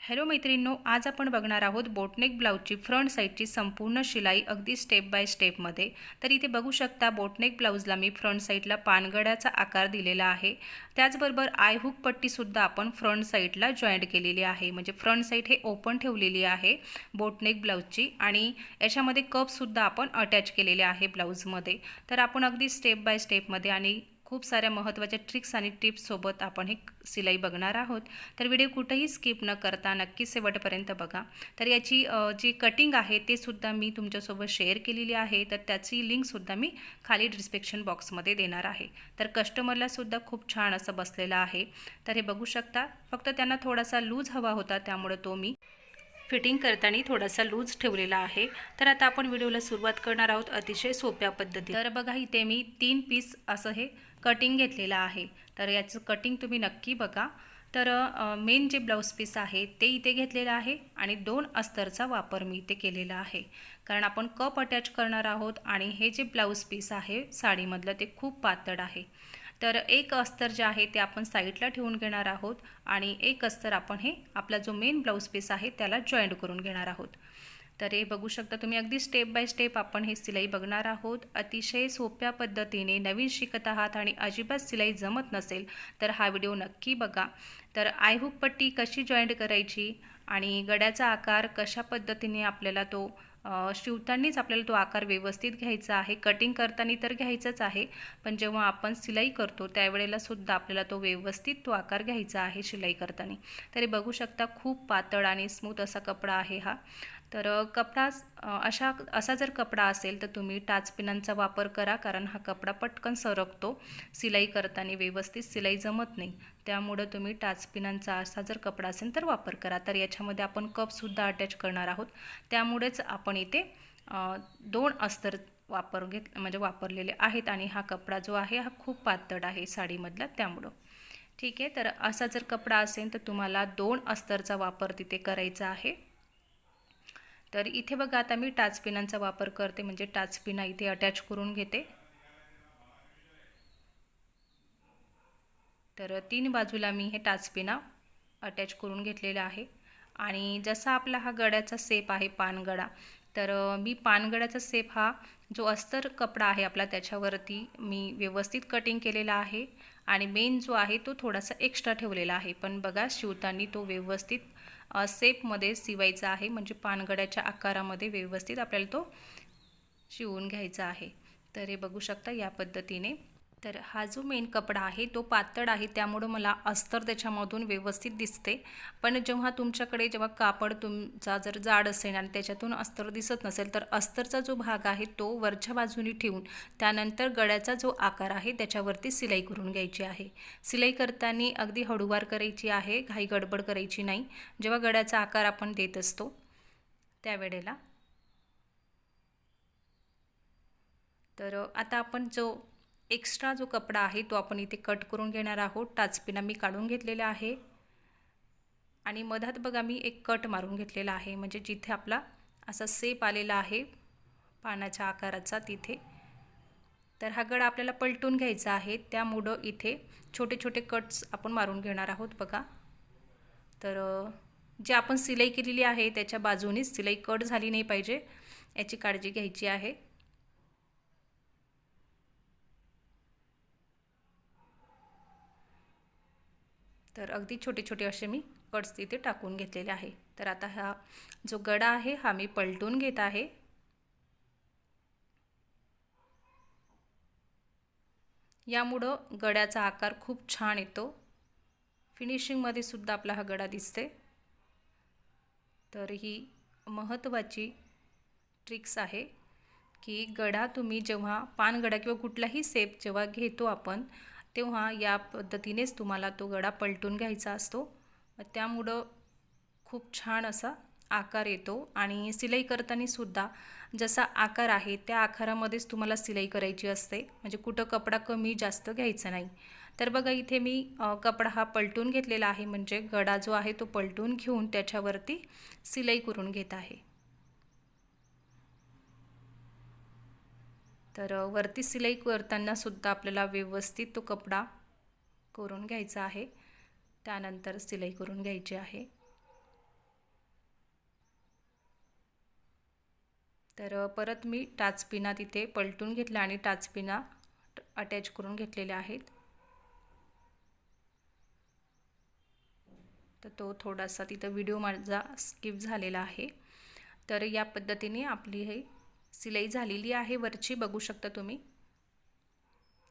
Hello मैत्रिणींनो आज आपण बघणार आहोत बोटनेक ब्लाऊजची फ्रंट साईडची संपूर्ण शिलाई अगदी स्टेप बाय स्टेपमध्ये तर इथे बघू शकता बोटनेक ब्लाऊजला मी फ्रंट साईडला पानगड्याचा आकार दिलेला आहे. त्याचबरोबर आय हुक पट्टीसुद्धा आपण फ्रंट साईडला जॉईंट केलेली आहे. म्हणजे फ्रंट साईड हे ओपन ठेवलेली आहे बोटनेक ब्लाऊजची आणि याच्यामध्ये कपसुद्धा आपण अटॅच केलेले आहे ब्लाऊजमध्ये. तर आपण अगदी स्टेप बाय स्टेपमध्ये आणि खूप साऱ्या महत्त्वाच्या ट्रिक्स आणि टिप्ससोबत आपण हे सिलाई बघणार आहोत. तर व्हिडिओ कुठंही स्किप न करता नक्की शेवटपर्यंत बघा. तर याची जी कटिंग आहे ते सुद्धा मी तुमच्यासोबत शेअर केलेली आहे. तर त्याची लिंकसुद्धा मी खाली डिस्क्रिप्शन बॉक्समध्ये देणार आहे. तर कस्टमरला सुद्धा खूप छान असं बसलेलं आहे. तर हे बघू शकता फक्त त्यांना थोडासा लूज हवा होता त्यामुळे तो मी फिटिंग करताना थोडासा लूज ठेवलेला आहे. तर आता आपण व्हिडिओला सुरुवात करणार आहोत अतिशय सोप्या पद्धती तर बघा इथे मी तीन पीस असं हे कटिंग घेतलेलं आहे. तर याचं कटिंग तुम्ही नक्की बघा. तर मेन जे ब्लाऊज पीस आहे ते इथे घेतलेलं आहे आणि दोन अस्तरचा वापर मी इथे केलेला आहे. कारण आपण कप अटॅच करणार आहोत आणि हे जे ब्लाऊज पीस आहे साडीमधलं ते खूप पातळ आहे. तर एक अस्तर जे आहे ते आपण साईडला ठेवून घेणार आहोत आणि एक अस्तर आपण हे आपला जो मेन ब्लाऊज पीस आहे त्याला जॉईंट करून घेणार आहोत. तर हे बघू शकता तुम्ही अगदी स्टेप बाय स्टेप आपण हे सिलाई बघणार आहोत. अतिशय सोप्या पद्धतीने नवीन शिकत आहात आणि अजिबात सिलाई जमत नसेल तर हा व्हिडिओ नक्की बघा. तर आयहूक पट्टी कशी जॉईंट करायची आणि गड्याचा आकार कशा पद्धतीने आपल्याला तो शिवतानीच आपल्याला तो आकार व्यवस्थित घ्यायचा आहे कटिंग करताना तर घ्यायचाच आहे पण जेव्हा आपण सिलाई करतो त्यावेळेला सुद्धा आपल्याला तो व्यवस्थित तो आकार घ्यायचा आहे शिलाई करताना. तरी बघू शकता खूप पातळ आणि स्मूथ असा कपडा आहे हा. तर कपडा अशा असा जर कपडा असेल तर तुम्ही टाचपिनांचा वापर करा कारण हा कपडा पटकन सरकतो. सिलाई करताना व्यवस्थित सिलाई जमत नाही. त्यामुळं तुम्ही टाचपिनांचा असा जर कपडा असेल तर वापर करा. तर याच्यामध्ये आपण कपसुद्धा अटॅच करणार आहोत. त्यामुळेच आपण इथे दोन अस्तर वापर घेत म्हणजे वापरलेले आहेत आणि हा कपडा जो आहे हा खूप पातळ आहे साडीमधला त्यामुळं. ठीक आहे? तर असा जर कपडा असेल तर तुम्हाला दोन अस्तरचा वापर तिथे करायचा आहे. तर इथे बघा आता मी टाचपिनांचा वापर करते म्हणजे टाचपिना इथे अटॅच करून घेते. तर तीन बाजूला मी हे टाचपिना अटॅच करून घेतलेला आहे. आणि जसा आपला हा गड्याचा सेप आहे पानगडा तर मी पानगड्याचा सेप हा जो अस्तर कपडा आहे आपला त्याच्यावरती मी व्यवस्थित कटिंग केलेला आहे. आणि मेन जो आहे तो थोडासा एक्स्ट्रा ठेवलेला आहे. पण बघा शिवताना तो व्यवस्थित सेपमध्ये शिवायचा आहे. म्हणजे पानगड्याच्या आकारामध्ये व्यवस्थित आपल्याला तो शिवून घ्यायचा आहे. तर हे बघू शकता या पद्धतीने. तर हा जो मेन कपडा आहे तो पातळ आहे त्यामुळं मला अस्तर त्याच्यामधून व्यवस्थित दिसते. पण जेव्हा तुमच्याकडे जेव्हा कापड तुमचा जर जाड असेल आणि त्याच्यातून अस्तर दिसत नसेल तर अस्तरचा जो भाग आहे तो वरच्या बाजूने ठेवून त्यानंतर गळ्याचा जो आकार आहे त्याच्यावरती सिलाई करून घ्यायची आहे. सिलाई करताना अगदी हळूवार करायची आहे घाई गडबड करायची नाही. जेव्हा गळ्याचा आकार आपण देत असतो त्यावेळेला. तर आता आपण जो एक्स्ट्रा जो कपडा आहे तो आपण इथे कट करून घेणार आहोत. टाचपिना मी काढून घेतलेला आहे. आणि मधात बघा मी एक कट मारून घेतलेला आहे. म्हणजे जिथे आपला असा सेप आलेला आहे पानाच्या आकाराचा तिथे. तर हा गड आपल्याला पलटून घ्यायचा आहे. त्यामुळं इथे छोटे छोटे कट्स आपण मारून घेणार आहोत बघा. तर जे आपण सिलाई केलेली आहे त्याच्या बाजूनीच सिलाई कट झाली नाही पाहिजे. याची काळजी घ्यायची आहे. तर अगदी छोटे छोटे असे मी कट्स तिथे टाकून घेतलेले आहे. तर आता हा जो गडा आहे हा मी पलटून घेत आहे. यामुळं गड्याचा आकार खूप छान येतो. फिनिशिंगमध्ये सुद्धा आपला हा गडा दिसते. तर ही महत्त्वाची ट्रिक्स आहे की गडा तुम्ही जेव्हा पानगडा किंवा कुठलाही सेप जेव्हा घेतो आपण तेव्हा या पद्धतीनेच तुम्हाला तो गडा पलटून घ्यायचा असतो. त्यामुळं खूप छान असा आकार येतो आणि सिलाई करताना सुद्धा जसा आकार आहे त्या आकारामध्येच तुम्हाला सिलाई करायची असते. म्हणजे कुठं कपडा कमी जास्त घ्यायचा नाही. तर बघा इथे मी कपडा हा पलटून घेतलेला आहे. म्हणजे गडा जो आहे तो पलटून घेऊन त्याच्यावरती सिलाई करून घेत आहे. तर वरती सिलाई करताना सुद्धा आपल्याला व्यवस्थित तो कपडा करून घ्यायचा आहे. त्यानंतर सिलाई करून घ्यायची आहे. तर परत मी टाचपिना तिथे पलटून घेतला आणि टाचपिना अटॅच करून घेतलेल्या आहेत. तर तो थोडासा तिथं व्हिडिओ माझा स्किप झालेला आहे. तर या पद्धतीने आपली हे सिलाई झालेली आहे वरची बघू शकता तुम्ही.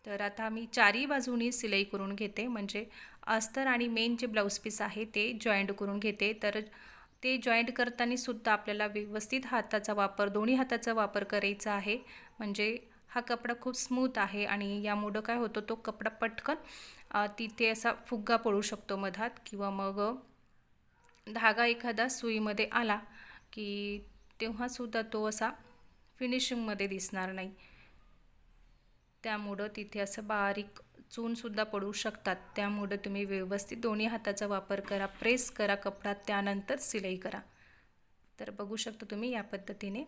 तर आता मी चारही बाजूनी सिलाई करून घेते म्हणजे अस्तर आणि मेन जे ब्लाऊज पीस आहे ते जॉईंट करून घेते. तर ते जॉईंट करताना सुद्धा आपल्याला व्यवस्थित हाताचा वापर दोन्ही हाताचा वापर करायचा आहे. म्हणजे हा कपडा खूप स्मूथ आहे आणि यामुळं काय होतं तो कपडा पटकन तिथे असा फुग्गा पडू शकतो मधात किंवा मग धागा एखादा सुईमध्ये आला की तेव्हासुद्धा तो असा फिनिशिंगमध्ये दिसणार नाही. त्यामुळं तिथे असं बारीक चूनसुद्धा पडू शकतात. त्यामुळं तुम्ही व्यवस्थित दोन्ही हाताचा वापर करा प्रेस करा कपडा त्यानंतर सिलाई करा. तर बघू शकता तुम्ही या पद्धतीने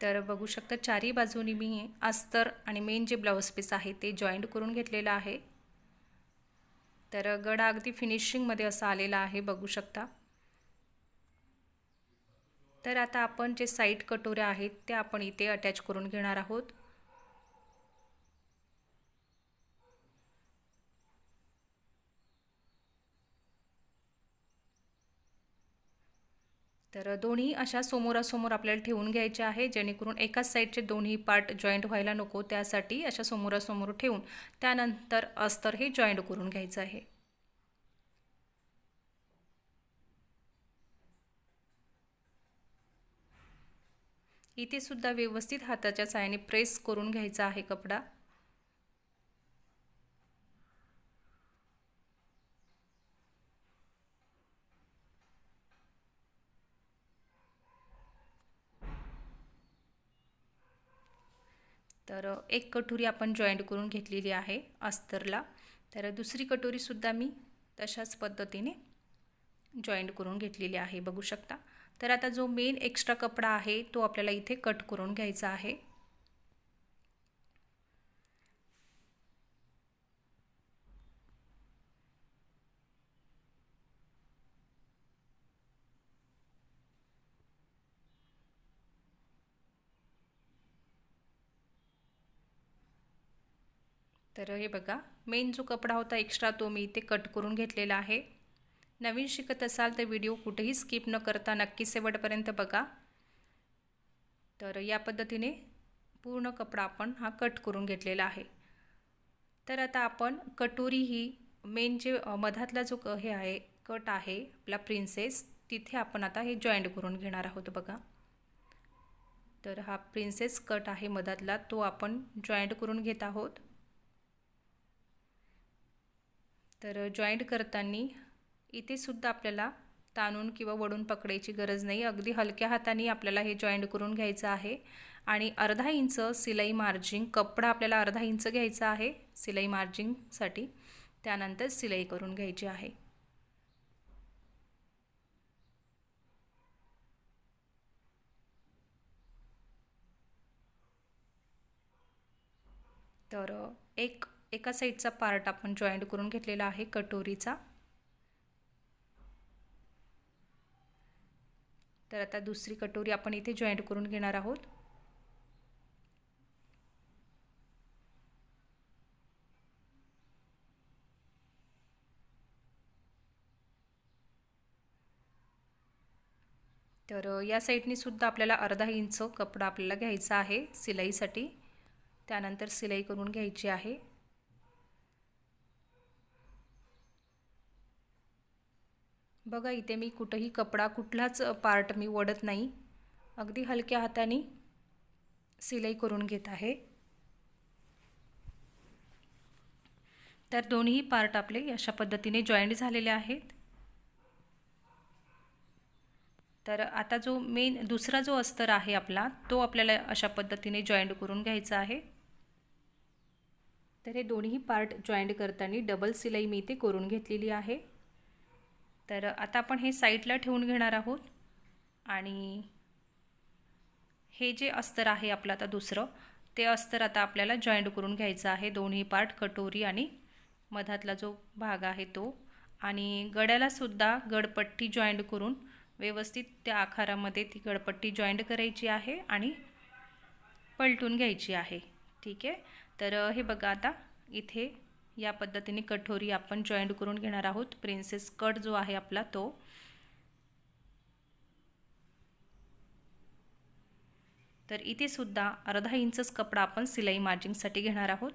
तर बघू शकता चारही बाजूनी मी अस्तर आणि मेन जे ब्लाऊज पीस आहे ते जॉईंट करून घेतलेलं आहे. तर गडा अगदी फिनिशिंगमध्ये असा आलेला आहे बघू शकता. तर आता आपण जे साईड कटोऱ्या आहेत त्या आपण इथे अटॅच करून घेणार आहोत. तर दोन्ही अशा समोरासमोर आपल्याला ठेवून घ्यायच्या आहे जेणेकरून एकाच साईडचे दोन्ही पार्ट जॉईंट व्हायला नको त्यासाठी अशा समोरासमोर ठेवून त्यानंतर अस्तर हे जॉईंट करून घ्यायचं आहे. इथे सुद्धा व्यवस्थित हाताच्या साहाय्याने प्रेस करून घ्यायचा आहे कपडा. तर एक कटोरी आपण जॉईंट करून घेतलेली आहे अस्तरला. तर दुसरी कटोरीसुद्धा मी तशाच पद्धतीने जॉईंट करून घेतलेली आहे बघू शकता. तर आता जो मेन एक्स्ट्रा कपडा आहे तो आपल्याला इथे कट करून घ्यायचा आहे. तर हे बघा मेन जो कपडा होता एक्स्ट्रा तो मी इथे कट करून घेतलेला आहे. नवीन शिकत असाल तर व्हिडिओ कुठेही स्किप न करता नक्की शेवटपर्यंत बघा. तर या पद्धतीने पूर्ण कपडा आपण हा कट करून घेतलेला आहे. तर आता आपण कटोरी ही मेन जे मधातला जो क हे आहे कट आहे आपला प्रिन्सेस तिथे आपण आता हे जॉईंट करून घेणार आहोत बघा. तर हा प्रिन्सेस कट आहे मधातला तो आपण जॉईंट करून घेत आहोत. तर जॉईंट करताना इथेसुद्धा आपल्याला ताणून किंवा वडून पकडायची गरज नाही. अगदी हलक्या हाताने आपल्याला हे जॉईंट करून घ्यायचं आहे. आणि अर्धा इंच सिलाई मार्जिंग कपडा आपल्याला अर्धा इंच घ्यायचा आहे सिलाई मार्जिंगसाठी त्यानंतर सिलाई करून घ्यायची आहे. तर एक एका साईडचा पार्ट आपण जॉईंट करून घेतलेला आहे कटोरीचा. तर आता दुसरी कटोरी आपण इथे जॉईंट करून घेणार आहोत. तर या साईडनी सुद्धा आपल्याला अर्धा इंच कपडा आपल्याला घ्यायचा आहे सिलाईसाठी. त्यानंतर सिलाई करून घ्यायची आहे. बघा इथे मी कुठंही कपडा कुठलाच पार्ट मी वडत नाही. अगदी हलक्या हाताने सिलाई करून घेत आहे. तर दोन्ही पार्ट आपले अशा पद्धतीने जॉईंट झालेले आहेत. तर आता जो मेन दुसरा जो अस्तर आहे आपला तो आपल्याला अशा पद्धतीने जॉईंट करून घ्यायचा आहे. तर हे दोन्ही पार्ट जॉईंट करताना डबल सिलाई मी इथे करून घेतलेली आहे. तर आता आपण हे साईडला ठेवून घेणार आहोत. आणि हे जे अस्तर आहे आपलं आता दुसरं ते अस्तर आता आपल्याला जॉईंट करून घ्यायचं आहे. दोन्ही पार्ट कटोरी आणि मधातला जो भाग आहे तो. आणि गड्यालासुद्धा गडपट्टी जॉईंट करून व्यवस्थित त्या आकारामध्ये ती गडपट्टी जॉईंट करायची आहे आणि पलटून घ्यायची आहे. ठीक आहे? तर हे बघा आता इथे या पद्धतीने कठोरी आपण जॉईंट करून घेणार आहोत. प्रिन्सेस कट जो आहे आपला तो तर इथे सुद्धा अर्धा इंचच कपडा आपण सिलाई मार्जिंगसाठी घेणार आहोत.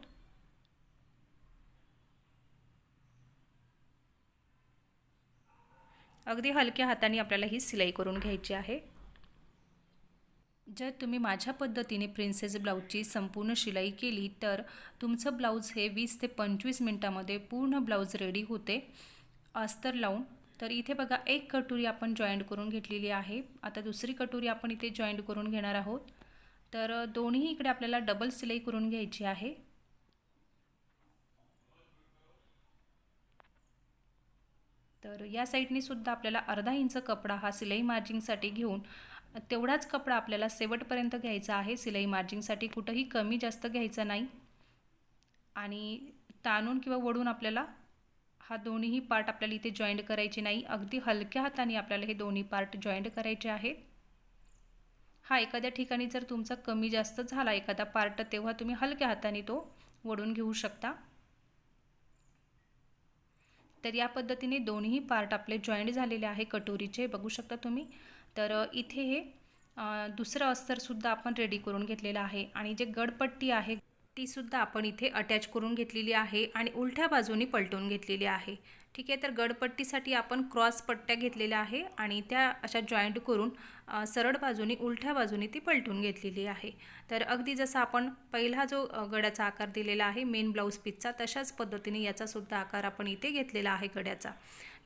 अगदी हलक्या हाताने आपल्याला ही सिलाई करून घ्यायची आहे. जर तुम्ही माझ्या पद्धतीने प्रिन्सेस ब्लाऊजची संपूर्ण शिलाई केली तर तुमचं ब्लाऊज हे वीस ते पंचवीस मिनटामध्ये पूर्ण ब्लाऊज रेडी होते. अस्तर लावून. तर इथे बघा एक कटोरी आपण जॉईंट करून घेतलेली आहे. आता दुसरी कटोरी आपण इथे जॉईंट करून घेणार आहोत. तर दोन्ही इकडे आपल्याला डबल सिलाई करून घ्यायची आहे. तर या साईडने सुद्धा आपल्याला अर्धा इंच कपडा हा सिलाई मार्जिंगसाठी घेऊन तेवढाच कपडा आपल्याला शेवटपर्यंत घ्यायचा आहे. सिलाई मार्जिंगसाठी कुठंही कमी जास्त घ्यायचा नाही. आणि ताणून किंवा वडून आपल्याला हा दोन्हीही पार्ट आपल्याला इथे जॉईंट करायचे नाही. अगदी हलक्या हाताने आपल्याला हे दोन्ही पार्ट जॉईंट करायचे आहेत. हा एखाद्या ठिकाणी जर तुमचा कमी जास्त झाला एखादा पार्ट तेव्हा तुम्ही हलक्या हाताने तो वडून घेऊ शकता. तर या पद्धतीने दोन्ही पार्ट आपले जॉईंट झालेले आहे कटोरीचे. बघू शकता तुम्ही. तर इथे हे दुसरं अस्तरसुद्धा आपण रेडी करून घेतलेलं आहे आणि जे गडपट्टी आहे तीसुद्धा आपण इथे अटॅच करून घेतलेली आहे आणि उलट्या बाजूनी पलटून घेतलेली आहे. ठीक आहे तर गडपट्टीसाठी आपण क्रॉस पट्ट्या घेतलेल्या आहे आणि त्या अशा जॉईंट करून सरळ बाजूनी उलट्या बाजूनी ती पलटून घेतलेली आहे. तर अगदी जसा आपण पहिला जो गड्याचा आकार दिलेला आहे मेन ब्लाऊज पीसचा तशाच पद्धतीने याचासुद्धा आकार आपण इथे घेतलेला आहे गड्याचा.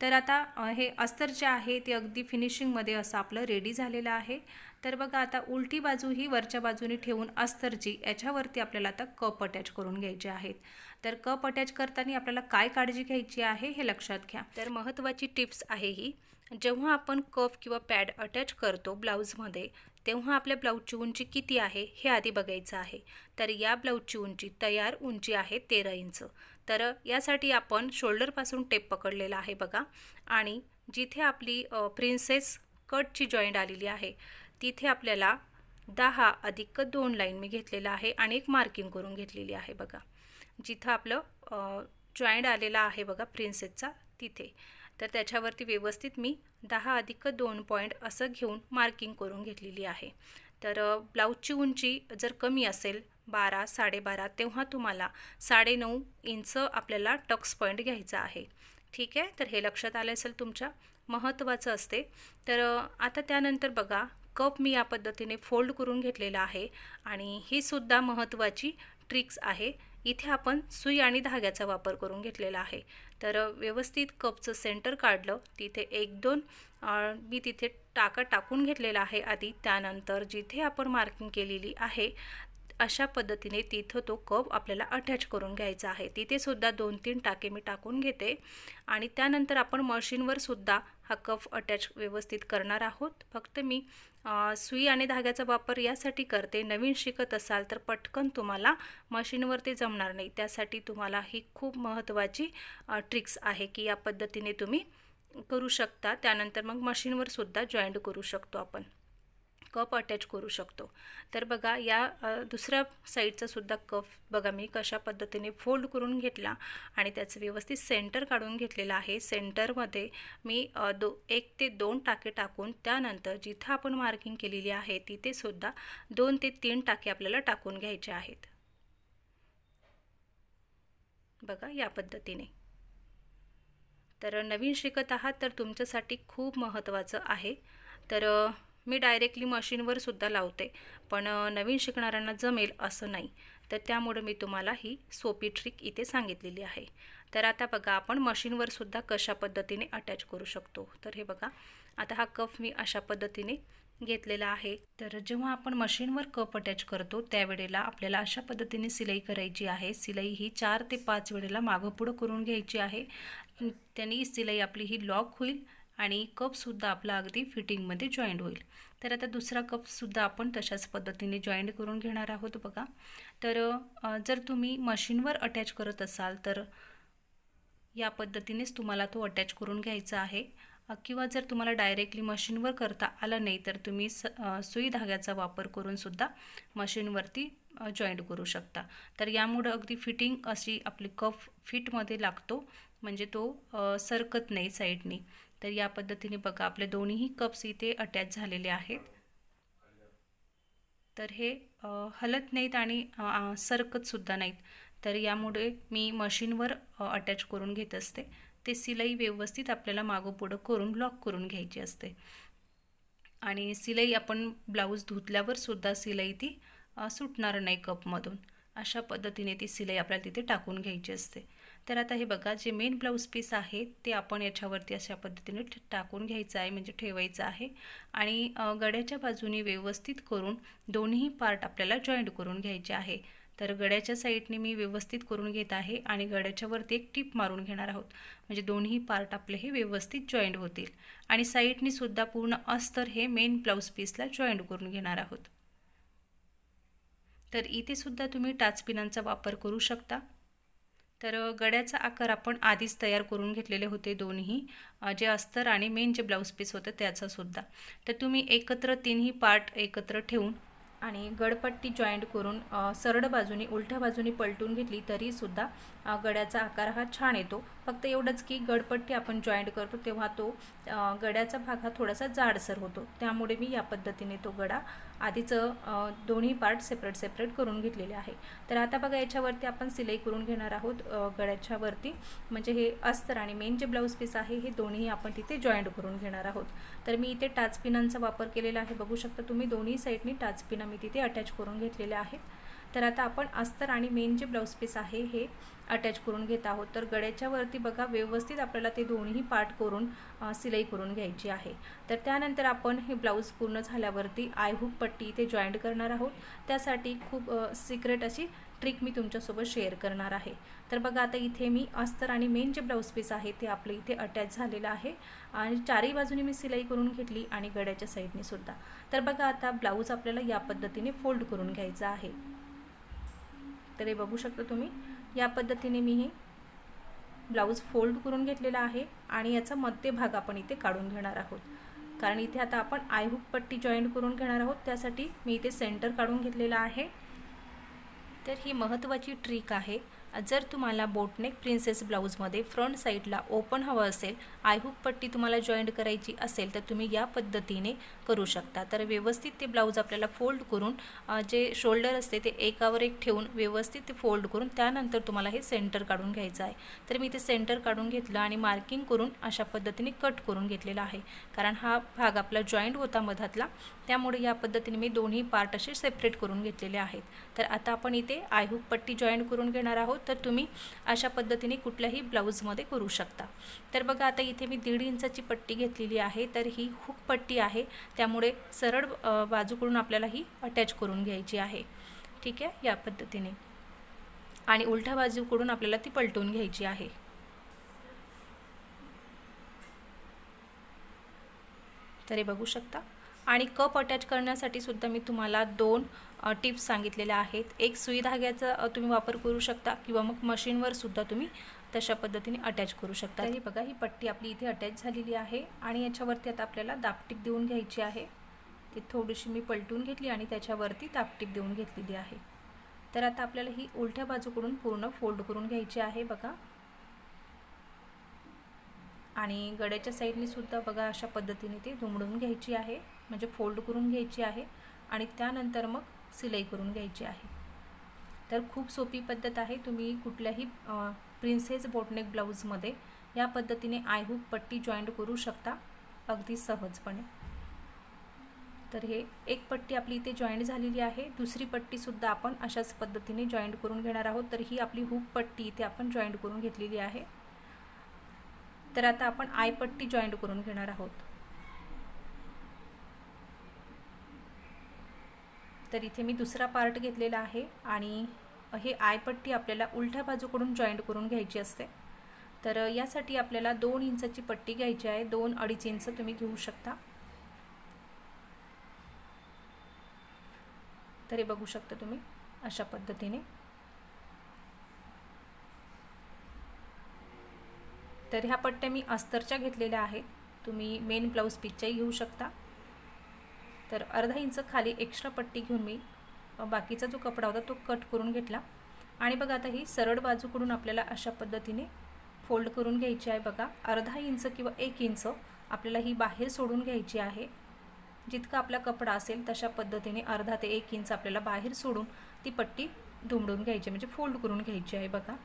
तर आता हे अस्तर जे आहे ते अगदी फिनिशिंगमध्ये असं आपलं रेडी झालेलं आहे. तर बघा आता उलटी बाजू ही वरच्या बाजूने ठेवून अस्तरची याच्यावरती आपल्याला आता कप अटॅच करून घ्यायचे आहेत. तर कप अटॅच करताना आपल्याला काय काळजी घ्यायची आहे हे लक्षात घ्या. तर महत्त्वाची टिप्स आहे ही जेव्हा आपण कप किंवा पॅड अटॅच करतो ब्लाऊजमध्ये तेव्हा आपल्या ब्लाऊजची उंची किती आहे हे आधी बघायचं आहे. तर या ब्लाऊजची उंची तयार उंची आहे तेरा इंच. तर यासाठी आपण शोल्डरपासून टेप पकडलेला आहे बघा. आणि जिथे आपली प्रिन्सेस कटची जॉईंट आलेली आहे तिथे आपल्याला दहा अधिक दोन लाईन मी घेतलेला आहे आणि एक मार्किंग करून घेतलेली आहे बघा. जिथं आपलं जॉईंट आलेला आहे बघा प्रिन्सेसचा तिथे. तर त्याच्यावरती व्यवस्थित मी दहा अधिक दोन पॉईंट असं घेऊन मार्किंग करून घेतलेली आहे. तर ब्लाऊजची उंची जर कमी असेल बारा साडेबारा तेव्हा तुम्हाला साडेनऊ इंच आपल्याला टक्स पॉईंट घ्यायचा आहे. ठीक आहे? तर हे लक्षात आलं असेल तुमच्या? महत्त्वाचं असते. तर आता त्यानंतर बघा कप मी या पद्धतीने फोल्ड करून घेतलेला आहे आणि ही सुद्धा महत्त्वाची ट्रिक्स आहे. इथे आपण सुई आणि धाग्याचा वापर करून घेतलेला आहे. तर व्यवस्थित कपचं सेंटर काढलं तिथे एक दोन मी तिथे टाका टाकून घेतलेला आहे आधी. त्यानंतर जिथे आपण मार्किंग केलेली आहे अशा पद्धतीने तिथं तो कप आपल्याला अटॅच करून घ्यायचा आहे. तिथेसुद्धा दोन तीन टाके मी टाकून घेते. आणि त्यानंतर आपण मशीनवर सुद्धा हा कप अटॅच व्यवस्थित करणार आहोत. फक्त मी सुई आणि धाग्याचा वापर यासाठी करते. नवीन शिकत असाल तर पटकन तुम्हाला मशीनवर ते जमणार नाही. त्यासाठी तुम्हाला ही खूप महत्त्वाची ट्रिक्स आहे की या पद्धतीने तुम्ही करू शकता. त्यानंतर मग मशीनवर सुद्धा जॉईंट करू शकतो आपण. कप अटॅच करू शकतो. तर बघा या दुसऱ्या साईडचा सुद्धा कप बघा मी कशा पद्धतीने फोल्ड करून घेतला आणि त्याचं व्यवस्थित सेंटर काढून घेतलेलं आहे. सेंटरमध्ये मी दो एक ते दोन टाके टाकून त्यानंतर जिथं आपण मार्किंग केलेली आहे तिथे सुद्धा दोन ते तीन टाके आपल्याला टाकून घ्यायचे आहेत. बघा या पद्धतीने. तर नवीन शिकत आहात तर तुमच्यासाठी खूप महत्त्वाचं आहे. तर मी डायरेक्टली मशीनवर सुद्धा लावते पण नवीन शिकणाऱ्यांना जमेल असं नाही. तर त्यामुळे मी तुम्हाला ही सोपी ट्रिक इथे सांगितलेली आहे. तर आता बघा आपण मशीनवर सुद्धा कशा पद्धतीने अटॅच करू शकतो? तर हे बघा आता हा कफ मी अशा पद्धतीने घेतलेला आहे. तर जेव्हा आपण मशीनवर कप अटॅच करतो त्यावेळेला आपल्याला अशा पद्धतीने सिलाई करायची आहे. सिलाई ही चार ते पाच वेळेला मागं पुढं करून घ्यायची आहे. त्यांनी सिलाई आपली ही लॉक होईल आणि कपसुद्धा आपला अगदी फिटिंगमध्ये जॉईंट होईल. तर आता दुसरा कपसुद्धा आपण तशाच पद्धतीने जॉईंट करून घेणार आहोत बघा. तर जर तुम्ही मशीनवर अटॅच करत असाल तर या पद्धतीनेच तुम्हाला तो अटॅच करून घ्यायचा आहे. किंवा जर तुम्हाला डायरेक्टली मशीनवर करता आलं नाही तर तुम्ही स सुई धाग्याचा वापर करूनसुद्धा मशीनवरती जॉईंट करू शकता. तर यामुळं अगदी फिटिंग अशी आपली कफ फिटमध्ये लागतो. म्हणजे तो सरकत नाही साईडनी तर या पद्धतीने बघा आपले दोन्हीही कप्स इथे अटॅच झालेले आहेत. तर हे हलत नाहीत आणि सरकतसुद्धा नाहीत. तर यामुळे मी मशीनवर अटॅच करून घेत असते. ते सिलाई व्यवस्थित आपल्याला मागं पुढं करून लॉक करून घ्यायची असते. आणि सिलाई आपण ब्लाऊज धुतल्यावर सुद्धा सिलाई ती सुटणार नाही कपमधून. अशा पद्धतीने ती सिलाई आपल्याला तिथे टाकून घ्यायची असते. तर आता हे बघा जे मेन ब्लाऊज पीस आहे ते आपण याच्यावरती अशा पद्धतीने टाकून घ्यायचं आहे म्हणजे ठेवायचं आहे. आणि गड्याच्या बाजूने व्यवस्थित करून दोन्ही पार्ट आपल्याला जॉईंट करून घ्यायचे आहे. तर गड्याच्या साईडने मी व्यवस्थित करून घेत आहे आणि गड्याच्या वरती एक टीप मारून घेणार आहोत. म्हणजे दोन्ही पार्ट आपले हे व्यवस्थित जॉईंट होतील. आणि साईडनी सुद्धा पूर्ण अस्तर हे मेन ब्लाऊज पीसला जॉईंट करून घेणार आहोत. तर इथे सुद्धा तुम्ही टाचपिनांचा वापर करू शकता. तर गड्याचा आकार आपण आधीच तयार करून घेतलेले होते दोन्ही जे अस्तर आणि मेन जे ब्लाऊज पीस होतं त्याचासुद्धा तर तुम्ही एकत्र तिन्ही पार्ट एकत्र ठेवून आणि गडपट्टी जॉईंट करून सरळ बाजूने उलट्या बाजूने पलटून घेतली तरीसुद्धा गड्याचा आकार हा छान येतो. फक्त एवढंच की गडपट्टी आपण जॉईंट करतो तेव्हा तो गड्याचा भाग हा थोडासा जाडसर होतो. त्यामुळे मी या पद्धतीने तो गडा आधीचं दोन्ही पार्ट सेपरेट सेपरेट करून घेतलेले आहे. तर आता बघा याच्यावरती आपण सिलाई करून घेणार आहोत गळ्याच्यावरती म्हणजे हे अस्तर आणि मेन जे ब्लाऊज पीस आहे हे दोन्ही आपण तिथे जॉईंट करून घेणार आहोत. तर मी इथे टाचपिनांचा वापर केलेला आहे. बघू शकता तुम्ही दोन्ही साईडनी टाचपिना मी तिथे अटॅच करून घेतलेल्या आहेत. तर आता आपण अस्तर आणि मेन जे ब्लाऊज पीस आहे हे अटॅच करून घेत आहोत. तर गळ्याच्या वरती बघा व्यवस्थित आपल्याला ते दोन्ही पार्ट करून सिलाई करून घ्यायची आहे. तर त्यानंतर आपण हे ब्लाऊज पूर्ण झाल्यावरती आयहूक पट्टी इथे जॉईंट करणार आहोत. त्यासाठी खूप सिक्रेट अशी ट्रिक मी तुमच्यासोबत शेअर करणार आहे. तर बघा आता इथे मी अस्तर आणि मेन जे ब्लाऊज पीस आहे ते आपलं इथे अटॅच झालेलं आहे. आणि चारही बाजूने मी सिलाई करून घेतली आणि गड्याच्या साईडने सुद्धा. तर बघा आता ब्लाऊज आपल्याला या पद्धतीने फोल्ड करून घ्यायचा आहे. तर हे बघू शकता तुम्ही. या पद्धतीने मी हे ब्लाऊज फोल्ड करून घेतलेला आहे आणि याचा मध्यभाग आपण इथे काढून घेणार आहोत. कारण इथे आता आपण आयहूक पट्टी जॉईंट करून घेणार आहोत. त्यासाठी मी इथे सेंटर काढून घेतलेला आहे. तर ही महत्त्वाची ट्रिक आहे. जर तुम्हाला बोटनेक प्रिन्सेस ब्लाऊजमध्ये फ्रंट साईडला ओपन हवं असेल आयहूक पट्टी तुम्हाला जॉईंट करायची असेल तर तुम्ही या पद्धतीने करू शकता. तर व्यवस्थित ते ब्लाऊज आपल्याला फोल्ड करून जे शोल्डर असते ते एकावर एक ठेवून व्यवस्थित ते फोल्ड करून त्यानंतर तुम्हाला हे सेंटर काढून घ्यायचं आहे. तर मी ते सेंटर काढून घेतलं आणि मार्किंग करून अशा पद्धतीने कट करून घेतलेला आहे. कारण हा भाग आपला जॉईंट होता मधातला त्यामुळे या पद्धतीने मी दोन्ही पार्ट असे सेपरेट करून घेतलेले आहेत. तर आता आपण इथे आयहूक पट्टी जॉईंट करून घेणार आहोत. तर तुम्ही अशा पद्धतीने कुठल्याही ब्लाऊजमध्ये करू शकता. तर बघा आता इथे मी दीड इंचाची पट्टी घेतलेली आहे तर ही हुक पट्टी आहे. त्यामुळे सरळ बाजूकडून आपल्याला ही अटॅच करून घ्यायची आहे. ठीक आहे? या पद्धतीने. आणि उलट्या बाजूकडून आपल्याला ती पलटून घ्यायची आहे. तर हे बघू शकता. आणि कप अटॅच करण्यासाठी सुद्धा मी तुम्हाला दोन टिप्स सांगितलेल्या आहेत. एक सुई धाग्याचा तुम्ही वापर करू शकता किंवा मग मशीनवर सुद्धा तुम्ही तशा पद्धतीने अटॅच करू शकता. हे बघा ही पट्टी आपली इथे अटॅच झालेली आहे आणि याच्यावरती आता आपल्याला दापटीप देऊन घ्यायची आहे. ती थोडीशी मी पलटून घेतली आणि त्याच्यावरती दापटीप देऊन घेतलेली आहे. तर आता आपल्याला ही उलट्या बाजूकडून पूर्ण फोल्ड करून घ्यायची आहे बघा. आणि गड्याच्या साईडने सुद्धा बघा अशा पद्धतीने ती दुमडून घ्यायची आहे. म्हणजे फोल्ड करून घ्यायची आहे. आणि त्यानंतर मग सिलाई करून घ्यायची आहे. तर खूप सोपी पद्धत आहे. तुम्ही कुठल्याही प्रिन्सेस बोटनेक ब्लाऊजमध्ये या पद्धतीने आयहूक पट्टी जॉईंट करू शकता. अगदी सहजपणे. तर हे एक पट्टी आपली इथे जॉईंट झालेली आहे. दुसरी पट्टीसुद्धा आपण अशाच पद्धतीने जॉईंट करून घेणार आहोत. तर ही आपली हुक पट्टी इथे आपण जॉईंट करून घेतलेली आहे. तर आता आपण आय पट्टी जॉईंट करून घेणार आहोत. तर इथे मी दुसरा पार्ट घेतलेला आहे आणि हे आय पट्टी आपल्याला उलट्या बाजूकडून जॉईंट करून घ्यायची असते. तर यासाठी आपल्याला दोन इंचाची पट्टी घ्यायची आहे. दोन अडीच इंच तुम्ही घेऊ शकता. तर हे बघू शकता तुम्ही अशा पद्धतीने. तर ह्या पट्ट्या मी अस्तरच्या घेतलेल्या आहेत. तुम्ही मेन ब्लाऊज पीसच्याही घेऊ शकता. तर अर्धा इंच खाली एक्स्ट्रा पट्टी घेऊन मी बाकीचा जो कपडा होता तो कट करून घेतला. आणि बघा आता ही सरळ बाजूकडून आपल्याला अशा पद्धतीने फोल्ड करून घ्यायची आहे बघा. अर्धा इंच किंवा एक इंच आपल्याला ही बाहेर सोडून घ्यायची आहे. जितका आपला कपडा असेल तशा पद्धतीने अर्धा ते एक इंच आपल्याला बाहेर सोडून ती पट्टी दुमडून घ्यायची म्हणजे फोल्ड करून घ्यायची आहे बघा.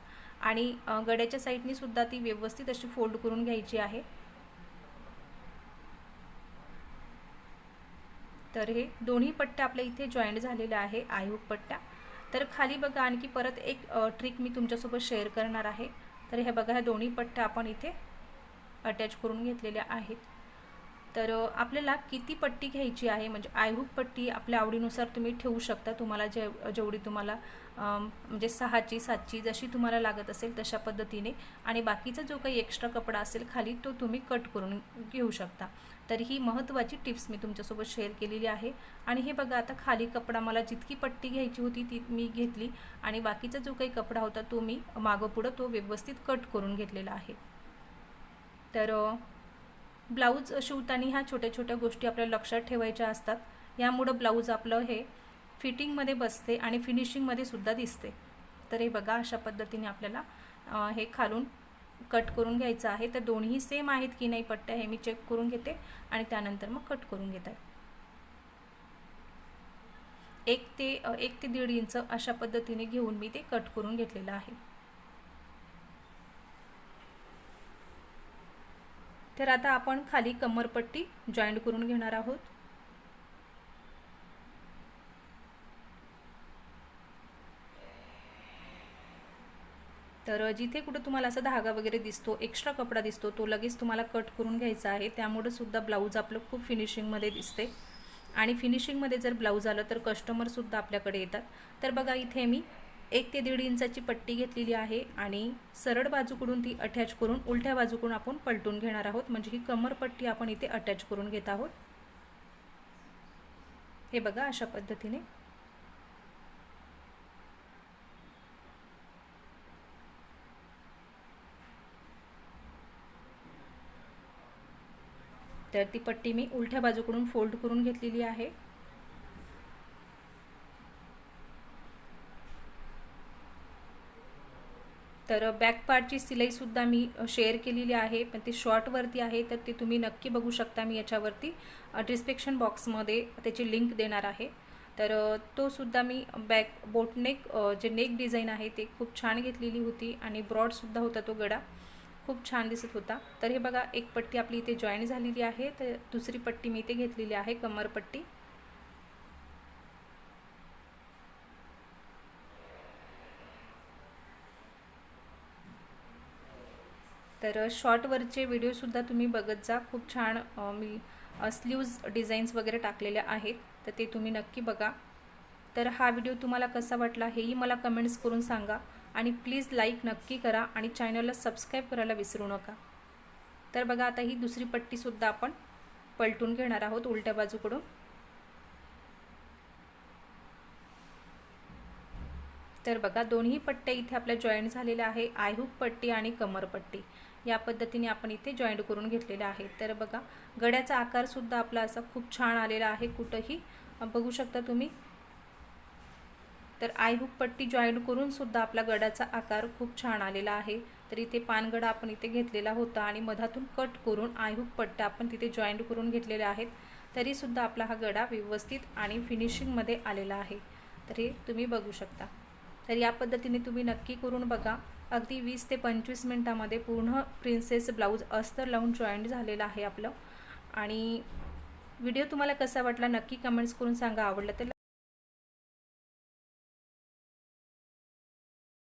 आणि गड्याच्या साईडनी सुद्धा ती व्यवस्थित अशी फोल्ड करून घ्यायची आहे. तर हे दोन्ही पट्ट्या आपल्या इथे जॉईंट झालेल्या आहे आयहुक पट्ट्या. तर खाली बघा आणखी परत एक ट्रिक मी तुमच्यासोबत शेअर करणार आहे. तर हे बघा ह्या दोन्ही पट्ट्या आपण इथे अटॅच करून घेतलेल्या आहेत. तर आपल्याला किती पट्टी घ्यायची आहे? म्हणजे आयहूक पट्टी आपल्या आवडीनुसार तुम्ही ठेवू शकता. तुम्हाला जे जेवढी तुम्हाला म्हणजे सहाची सातची जशी तुम्हाला लागत असेल तशा पद्धतीने. आणि बाकीचा जो काही एक्स्ट्रा कपडा असेल खाली तो तुम्ही कट करून घेऊ शकता. तर ही महत्त्वाची टिप्स मी तुमच्यासोबत शेअर केलेली आहे. आणि हे बघा आता खाली कपडा मला जितकी पट्टी घ्यायची होती ती मी घेतली. आणि बाकीचा जो काही कपडा होता तो मी मागं पुढं तो व्यवस्थित कट करून घेतलेला आहे. तर ब्लाऊज शिवताना ह्या छोट्या छोट्या गोष्टी आपल्याला लक्षात ठेवायच्या असतात. यामुळं ब्लाऊज आपलं हे फिटिंगमध्ये बसते आणि फिनिशिंगमध्ये सुद्धा दिसते. तर हे बघा अशा पद्धतीने आपल्याला हे खालून कट करून घ्यायचं आहे. तर दोन्ही सेम आहेत की नाही पट्ट्या हे मी चेक करून घेते आणि त्यानंतर मग कट करून घेत. आहे एक ते एक ते दीड इंच अशा पद्धतीने घेऊन मी ते कट करून घेतलेलं आहे. तर आता आपण खाली कमरपट्टी जॉईंट करून घेणार आहोत. तर जिथे कुठं तुम्हाला असा धागा वगैरे दिसतो एक्स्ट्रा कपडा दिसतो तो लगेच तुम्हाला कट करून घ्यायचा आहे. त्यामुळे सुद्धा ब्लाऊज आपलं खूप फिनिशिंगमध्ये दिसते. आणि फिनिशिंगमध्ये जर ब्लाऊज आलं तर कस्टमरसुद्धा आपल्याकडे येतात. तर बघा इथे मी एक ते दीड इंचाची पट्टी घेतलेली आहे आणि सरळ बाजूकडून ती अटॅच करून उलट्या बाजूकडून आपण पलटून घेणार आहोत. म्हणजे ही कमरपट्टी आपण इथे अटॅच करून घेत आहोत. हे बघा अशा पद्धतीने. तर ती पट्टी मी उलट्या बाजूकडून फोल्ड करून घेतलेली आहे. तर बॅक पार्टची सिलाईसुद्धा मी शेअर केलेली आहे. पण ती शॉर्टवरती आहे तर ती तुम्ही नक्की बघू शकता मी याच्यावरती. डिस्क्रिप्शन बॉक्समध्ये त्याची लिंक देणार आहे. तर तो सुद्धा मी बॅक बोटनेक जे नेक डिझाईन आहे ते खूप छान घेतलेली होती आणि ब्रॉडसुद्धा होता तो गडा. खूप छान दिसत होता. तर हे बघा एक पट्टी आपली इथे जॉईन झालेली आहे. तर दुसरी पट्टी मी इथे घेतलेली आहे कमरपट्टी तर शॉर्टवरचे व्हिडिओसुद्धा तुम्ही बघत जा. खूप छान मी स्लीव्ज डिझाईन्स वगैरे टाकलेल्या आहेत तर ते तुम्ही नक्की बघा. तर हा व्हिडिओ तुम्हाला कसा वाटला हेही मला कमेंट्स करून सांगा आणि प्लीज लाईक नक्की करा आणि चॅनलला सबस्क्राईब करायला विसरू नका. तर बघा आता ही दुसरी पट्टीसुद्धा आपण पलटून घेणार आहोत उलट्या बाजूकडून. तर बघा दोन्ही पट्ट्या इथे आपल्या जॉईंट झालेल्या आहे. आयहुक पट्टी आणि कमरपट्टी या पद्धतीने आपण इथे जॉईंट करून घेतलेलं आहे. तर बघा गड्याचा आकारसुद्धा आपला असा खूप छान आलेला आहे. कुठंही बघू शकता तुम्ही. तर आयहुक पट्टी जॉईंट करूनसुद्धा आपला गडाचा आकार खूप छान आलेला आहे. तर इथे पानगडा आपण इथे घेतलेला होता आणि मधातून कट करून आयहूक पट्ट्या आपण तिथे जॉईंट करून घेतलेल्या आहेत. तरीसुद्धा आपला हा गडा व्यवस्थित आणि फिनिशिंगमध्ये आलेला आहे. तर हे तुम्ही बघू शकता. तर या पद्धतीने तुम्ही नक्की करून बघा. अगदी वीस ते पंचवीस मिनटामध्ये पूर्ण प्रिन्सेस ब्लाऊज अस्तर लावून जॉईंट झालेलं आहे आपलं. आणि व्हिडिओ तुम्हाला कसा वाटला नक्की कमेंट्स करून सांगा. आवडलं तर